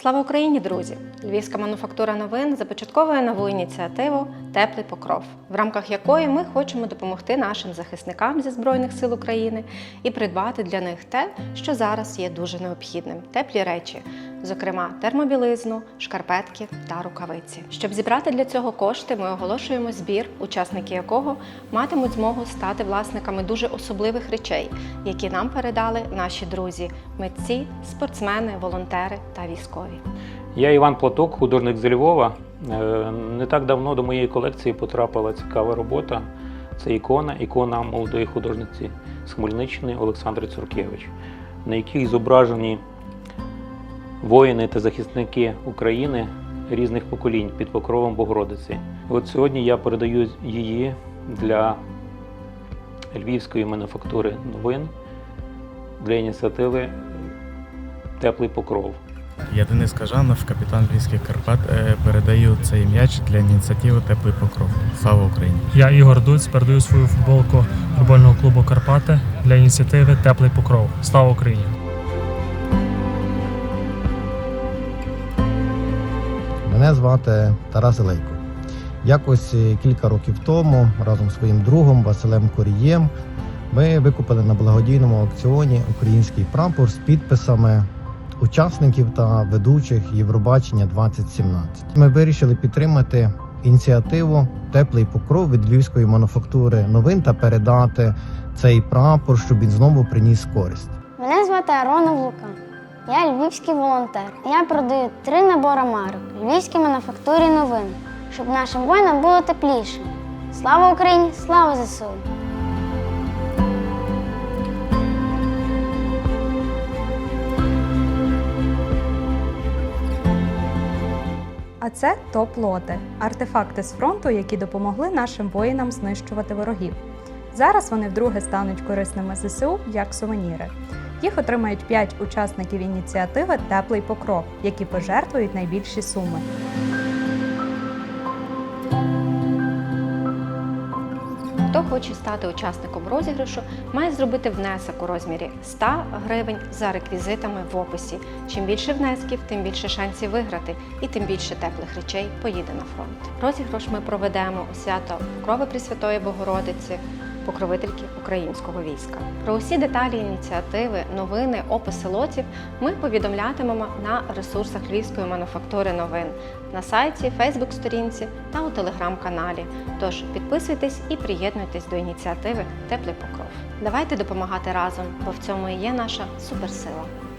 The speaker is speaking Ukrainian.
Слава Україні, друзі! Львівська мануфактура новин започатковує нову ініціативу Теплий покров, в рамках якої ми хочемо допомогти нашим захисникам зі Збройних сил України і придбати для них те, що зараз є дуже необхідним теплі речі, зокрема термобілизну, шкарпетки та рукавиці. Щоб зібрати для цього кошти, ми оголошуємо збір, учасники якого матимуть змогу стати власниками дуже особливих речей, які нам передали наші друзі, митці, спортсмени, волонтери та військові. Я Іван Платок, художник з Львова. Е, Не так давно до моєї колекції потрапила цікава робота. Це ікона, ікона молодої художниці з Хмельниччини Олександри Цуркевич, на якій зображені воїни та захисники України різних поколінь під покровом Богородиці. От сьогодні я передаю її для львівської мануфактури новин для ініціативи Теплий покров. Я Денис Кажанов, капітан Львівських Карпат. Е, Передаю цей м'яч для ініціативи Теплий покров. Слава Україні! Я Ігор Дуць передаю свою футболку футбольного клубу Карпати для ініціативи Теплий покров. Слава Україні! Мене звати Тарас Елейко. Якось е, кілька років тому разом з своїм другом Василем Корієм ми викупили на благодійному аукціоні український прапор з підписами учасників та ведучих Євробачення 2017. Ми вирішили підтримати ініціативу Теплий покров від львівської мануфактури новин та передати цей прапор, щоб він знову приніс користь. Мене звати Аронов Лука. Я львівський волонтер. Я продаю три набори марок львівській мануфактурі новин, щоб нашим воїнам було тепліше. Слава Україні! Слава ЗСУ! А це топ-лоти артефакти з фронту, які допомогли нашим воїнам знищувати ворогів. Зараз вони вдруге стануть корисними ЗСУ як сувеніри. Їх отримають 5 учасників ініціативи Теплий покров, які пожертвують найбільші суми. Хто хоче стати учасником розіграшу, має зробити внесок у розмірі 100 гривень за реквізитами в описі. Чим більше внесків, тим більше шансів виграти, і тим більше теплих речей поїде на фронт. Розіграш ми проведемо у свято Покрови Пресвятої Богородиці, покровительки українського війська. Про усі деталі ініціативи, новини, описи лотів ми повідомлятимемо на ресурсах Львівської мануфактури новин на сайті, Фейсбук-сторінці та у телеграм-каналі. Тож підписуйтесь і приєднуйтесь до ініціативи Теплий покров. Давайте допомагати разом, бо в цьому і є наша суперсила.